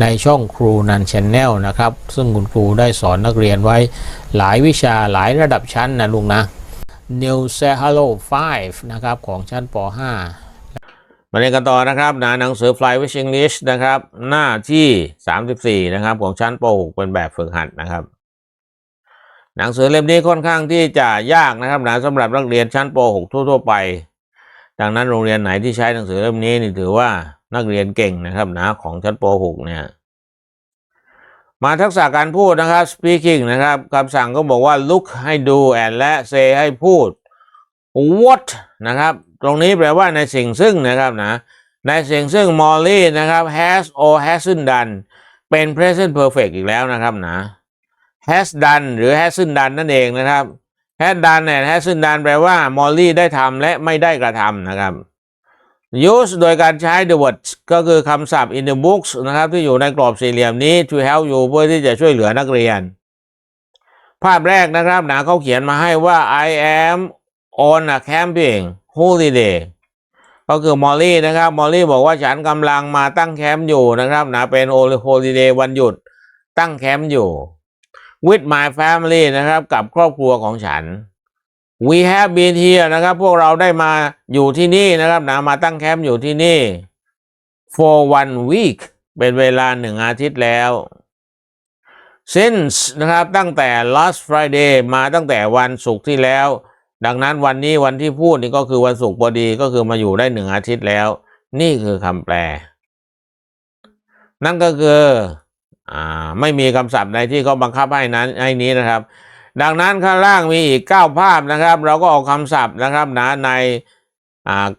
ในช่องครูนันชแนลนะครับ ซึ่งคุณครูได้สอนนักเรียนไว้หลายวิชาหลายระดับชั้นนะลุงนะ New s e h a l o 5 นะครับ ของชั้นป .5 มาเรียนกันต่อนะครับนะหนังสือ Fly with English นะครับ หน้าที่ 34 นะครับ ของชั้นป .6 เป็นแบบฝึกหัดนะครับ หนังสือเล่มนี้ค่อนข้างที่จะยากนะครับนะสำหรับนักเรียนชั้นป .6 ทั่ว ๆ ไป ดังนั้นโรงเรียนไหนที่ใช้หนังสือเล่มนี้นี่ถือว่า นักเรียนเก่งนะครับนะของชั้นป .6 เนี่ยมาทักษะการพูดนะครับ speaking นะครับคำสั่งก็บอกว่า look ให้ดู and และ say ให้พูด what นะครับ ตรงนี้แปลว่าในสิ่งซึ่งนะครับนะในสิ่งซึ่ง Molly นะครับ has or hasn't done เป็น present perfect อีกแล้วนะครับนะ has done หรือ hasn't done นั่นเองนะครับ has done เนี่ย hasn't done แปลว่า Molly ได้ทำและไม่ได้กระทำนะครับ use โดยการใช้ the words ก็คือคำศัพท์ in the books นะครับที่อยู่ในกรอบสี่เหลี่ยมนี้ to help you เพื่อที่จะช่วยเหลือนักเรียน ภาพแรกนะครับหนะเขาเขียนมาให้ว่า I am on a camping holiday ก็คือมอลลี่นะครับมอลลี่บอกว่าฉันกำลังมาตั้งแคมป์อยู่นะครับนะเป็นโฮลิเดย์วันหยุดตั้งแคมป์อยู่ with my family นะครับกับครอบครัวของฉัน we have been here นะครับ พวกเราได้มาอยู่ที่นี่นะครับนะมาตั้งแคมป์อยู่ที่นี่ for one week เป็นเวลาหนึ่งอาทิตย์แล้ว since นะครับตั้งแต่ last Friday มาตั้งแต่วันศุกร์ที่แล้ว ดังนั้นวันนี้วันที่พูดนี่ก็คือวันศุกร์พอดีก็คือมาอยู่ได้หนึ่งอาทิตย์แล้ว นี่คือคำแปล นั่นก็คืออ่าไม่มีคำศัพท์ใดที่เขาบังคับให้นั้นให้นี้นะครับ ดังนั้นข้างล่างมีอีกเก้าภาพนะครับ เราก็เอาคำศัพท์นะครับนะใน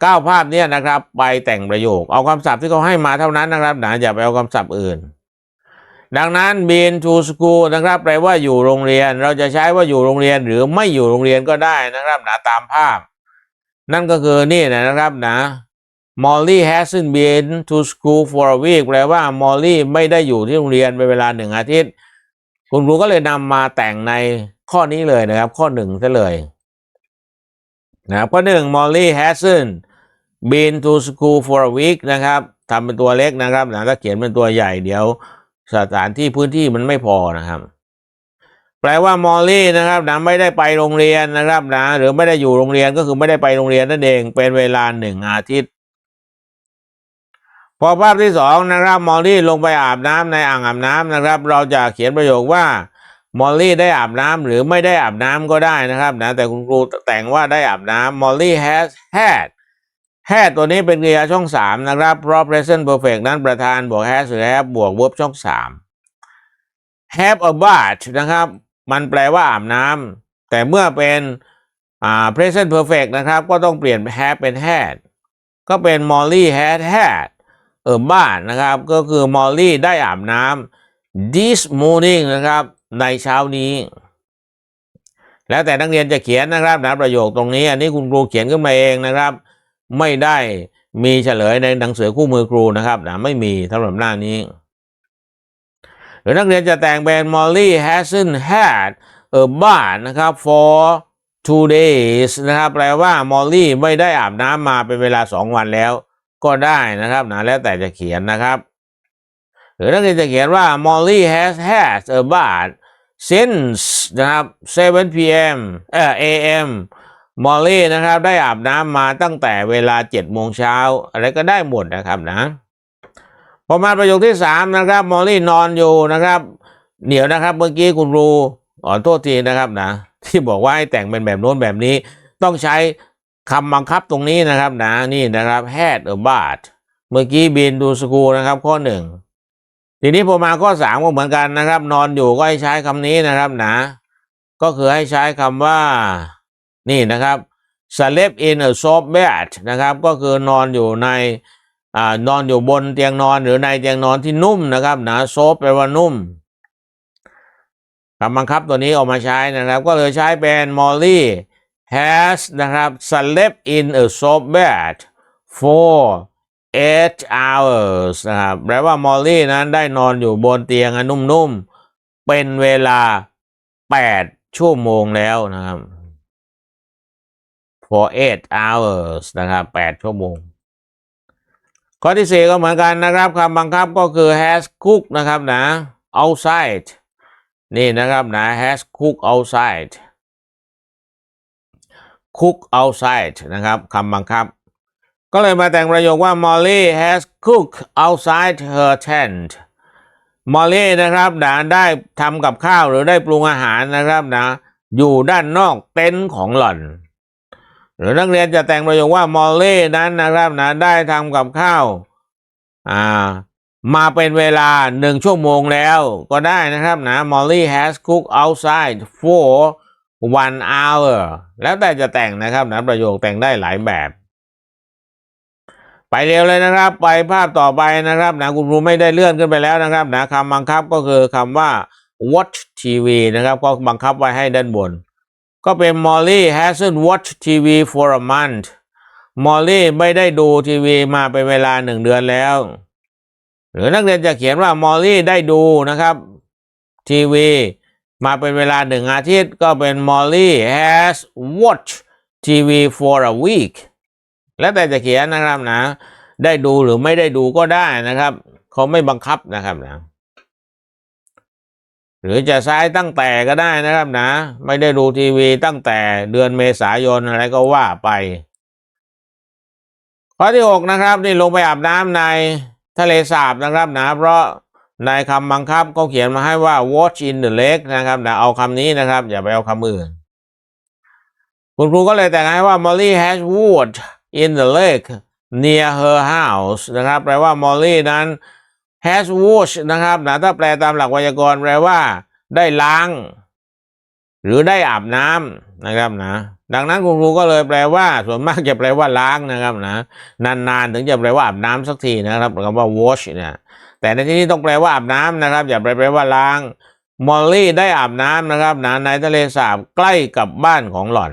เก้าภาพเนี้นะครับไปแต่งประโยค เอาคำศัพท์ที่เขาให้มาเท่านั้นนะครับนะอย่าไปเอาคำศัพท์อื่น ดังนั้น been to school นะครับแปลว่าอยู่โรงเรียน เราจะใช้ว่าอยู่โรงเรียนหรือไม่อยู่โรงเรียนก็ได้นะครับนะตามภาพ นั่นก็คือนี่นะครับนะ Molly hasn't been to school for a week แปลว่า Molly ไม่ได้อยู่ที่โรงเรียนเป็นเวลาหนึ่งอาทิตย์ คุณครูก็เลยนำมาแต่งใน ข้อนี้เลยนะครับ ข้อหนึ่งซะเลยนะครับข้อหนึ่ง Molly hasn't been to school for a week นะครับทำเป็นตัวเล็กนะครับนะถ้าเขียนเป็นตัวใหญ่เดี๋ยวสถานที่พื้นที่มันไม่พอนะครับ แปลว่ามอลลี่นะครับนะไม่ได้ไปโรงเรียนนะครับนะหรือไม่ได้อยู่โรงเรียนก็คือไม่ได้ไปโรงเรียนนั่นเองเป็นเวลาหนึ่งอาทิตย์ พอภาพที่สองนะครับมอลลี่ลงไปอาบน้ำในอ่างอาบน้ำนะครับ เราจะเขียนประโยคว่า มอลลี่ได้อาบน้ำหรือไม่ได้อาบน้ำก็ได้นะครับนะแต่คุณครูแต่งว่าได้อาบน้ำมอลลี่ has had had ตัวนี้เป็นกริยาช่องสามนะครับ เพราะ present perfect นั้นประธานบวก has หรือ have บวก verb ช่องสาม have a bath นะครับ มันแปลว่าอาบน้ำแต่เมื่อเป็นอ่า present perfect นะครับ ก็ต้องเปลี่ยน have เป็น had ก็เป็น Molly had had a bath นะครับ ก็คือ Molly ได้อาบน้ำ this morning นะครับ ในเช้านี้ แล้วแต่นักเรียนจะเขียนนะครับนะประโยคตรงนี้ อันนี้คุณครูเขียนขึ้นมาเองนะครับ ไม่ได้มีเฉลยในหนังสือคู่มือครูนะครับนะไม่มีสำหรับหน้านี้ หรือนักเรียนจะแต่งเป็น Molly hasn't had a bath นะครับ for two days นะครับแปลว่า Molly ไม่ได้อาบน้ำมาเป็นเวลาสองวันแล้ว ก็ได้นะครับนะแล้วแต่จะเขียนนะครับ หรือนักเรียนจะเขียนว่า Molly has had a bath since นะครับ 7 p.m. เอ่อ a.m. มอลลี่นะครับ ได้อาบน้ำมาตั้งแต่เวลาเจ็ดโมงเช้าอะไรก็ได้หมดนะครับนะพอมาประโยคที่สามนะครับ มอลลี่นอนอยู่นะครับเดี๋ยวนะครับ เมื่อกี้คุณครูขอโทษทีนะครับนะ ที่บอกว่าให้แต่งเป็นแบบโน้นแบบนี้ ต้องใช้คำบังคับตรงนี้นะครับนะนี่นะครับ had a bath เมื่อกี้บินดูสกูนะครับ ข้อหนึ่ง ทีนี้พอมาข้อสามก็เหมือนกันนะครับ นอนอยู่ก็ให้ใช้คำนี้นะครับนะ ก็คือให้ใช้คำว่า นี่นะครับ sleep in a soft bed นะครับ ก็คือนอนอยู่ในอนอนอยู่บนเตียงนอนหรือในเตียงนอนที่นุ่มนะครับนะ soft แปลว่านุ่มคำบังคับตัวนี้ออกมาใช้นะครับ ก็เลยใช้เป็น Molly has นะครับ slept in a soft bed for eight hours นะครับแปลว่า Molly นั้นได้นอนอยู่บนเตียงอันนุ่มๆ เป็นเวลาแปดชั่วโมงแล้วนะครับ for eight hours นะครับแปดชั่วโมง ข้อที่สี่ก็เหมือนกันนะครับคำบังคับก็คือ has cook นะครับนะ outside นี่นะครับนะ has cook outside cook outside นะครับคำบังคับ ก็เลยมาแต่งประโยคว่า Molly has cooked outside her tent มอลลี่นะครับนะได้ทำกับข้าวหรือได้ปรุงอาหารนะครับนะ อยู่ด้านนอกเต็นท์ของหล่อน หรือนักเรียนจะแต่งประโยคว่ามอลลี่นั้นนะครับนะได้ทำกับข้าวอ่ามาเป็นเวลาหนึ่งชั่วโมงแล้วก็ได้นะครับนะ Molly has cooked outside for one hour แล้วแต่จะแต่งนะครับนะประโยคแต่งได้หลายแบบ ไปเร็วเลยนะครับ ไปภาพต่อไปนะครับนะคุณครูไม่ได้เลื่อนขึ้นไปแล้วนะครับนะคำบังคับก็คือคำว่า watch TV นะครับก็บังคับไว้ให้ด้านบน ก็เป็น Molly hasn't watched TV for a month Molly ไม่ได้ดูทีวีมาเป็นเวลาหนึ่งเดือนแล้ว หรือนักเรียนจะเขียนว่า Molly ได้ดูนะครับทีวีมาเป็นเวลาหนึ่งอาทิตย์ก็เป็น Molly has watched TV for a week แล้วแต่จะเขียนนะครับนะ ได้ดูหรือไม่ได้ดูก็ได้นะครับ เขาไม่บังคับนะครับนะ หรือจะใช้ตั้งแต่ก็ได้นะครับนะ ไม่ได้ดูทีวีตั้งแต่เดือนเมษายนอะไรก็ว่าไป ข้อที่หกนะครับ นี่ลงไปอาบน้ำในทะเลสาบนะครับนะ เพราะในคำบังคับก็เขียนมาให้ว่า watch in the lake นะครับนะเอาคำนี้นะครับ อย่าไปเอาคำอื่น คุณครูก็เลยแต่งให้ว่า Molly has washed in the lake near her house นะครับแปลว่า Molly นั้น has washed นะครับนะถ้าแปลตามหลักไวยากรณ์แปลว่า ได้ล้าง หรือได้อาบน้ำนะครับนะ ดังนั้นคุณครูก็เลยแปลว่า ส่วนมากจะแปลว่าล้างนะครับนะ นานๆ ถึงจะแปลว่าอาบน้ำสักทีนะครับคำว่า wash เนี่ยแต่ในที่นี้ต้องแปลว่าอาบน้ำนะครับ อย่าไปลแปลว่าล้างมอลลี่ได้อาบน้ำนะครับนะในทะเลสาบใกล้กับบ้านของหล่อน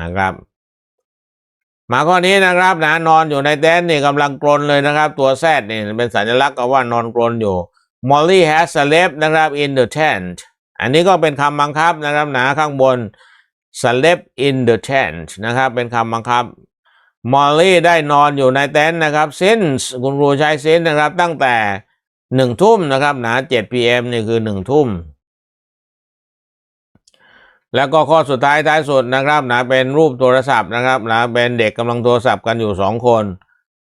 นะครับ มาข้อนี้นะครับนะนอนอยู่ในเต็นท์นี่กำลังกรนเลยนะครับ ตัวแซดนี่เป็นสัญลักษณ์ก็ว่านอนกรนอยู่ Molly has slept นะครับ in the tent อันนี้ก็เป็นคำบังคับนะครับหนะข้างบน slept in the tent นะครับเป็นคำบังคับ Molly ได้นอนอยู่ในเต็นท์นะครับ since คุณครูใช้ since นะครับตั้งแต่หนึ่งทุ่มนะครับหนะ7 pm นี่คือหนึ่งทุ่ม แล้วก็ข้อสุดท้ายท้ายสุดนะครับนะเป็นรูปโทรศัพท์นะครับนะเป็นเด็กกำลังโทรศัพท์กันอยู่สองคน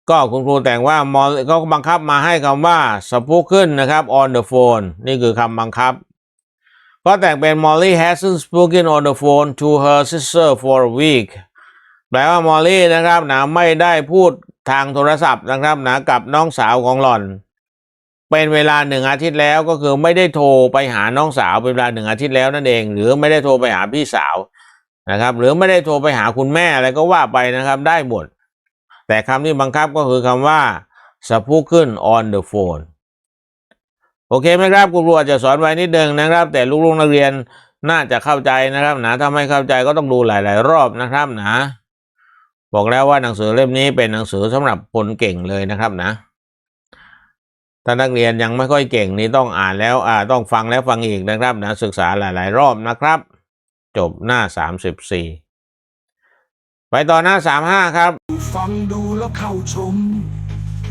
ก็คุณครูแต่งว่ามอลก็บังคับมาให้คำว่าสปุกขึ้นนะครับ on the phone นี่คือคำบังคับ ก็แต่งเป็น Molly hasn't spoken on the phone to her sister for a week แปลว่ามอลลี่นะครับนะไม่ได้พูดทางโทรศัพท์นะครับนะกับน้องสาวของหล่อน เป็นเวลาหนึ่งอาทิตย์แล้วก็คือไม่ได้โทรไปหาน้องสาวเป็นเวลาหนึ่งอาทิตย์แล้วนั่นเอง หรือไม่ได้โทรไปหาพี่สาวนะครับ หรือไม่ได้โทรไปหาคุณแม่อะไรก็ว่าไปนะครับ ได้หมด แต่คำที่บังคับก็คือคำว่าสพูขึ้น on the phone โอเคไหมครับคุณครูอาจจะสอนไว้นิดนึงนะครับ แต่ลูกๆนักเรียนน่าจะเข้าใจนะครับนะถ้าไม่เข้าใจก็ต้องดูหลาย ๆ รอบนะครับนะ บอกแล้วว่าหนังสือเล่มนี้เป็นหนังสือสำหรับคนเก่งเลยนะครับนะ ถ้านักเรียนยังไม่ค่อยเก่งนี่ต้องอ่านแล้วอ่าต้องฟังแล้วฟังอีกนะครับนะศึกษาหลาย ๆ รอบนะครับ จบหน้าสามสิบสี่ไปต่อหน้าสามห้าครับ ฟังดูแล้วเข้าชม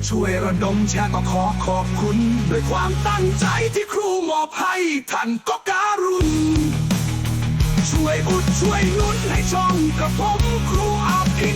ช่วยระดมแชร์ก็ขอขอบคุณ ด้วยความตั้งใจที่ครูมอบให้ท่านก็การุณช่วยอุดช่วยนุนให้ช่องกับผมครูอาภี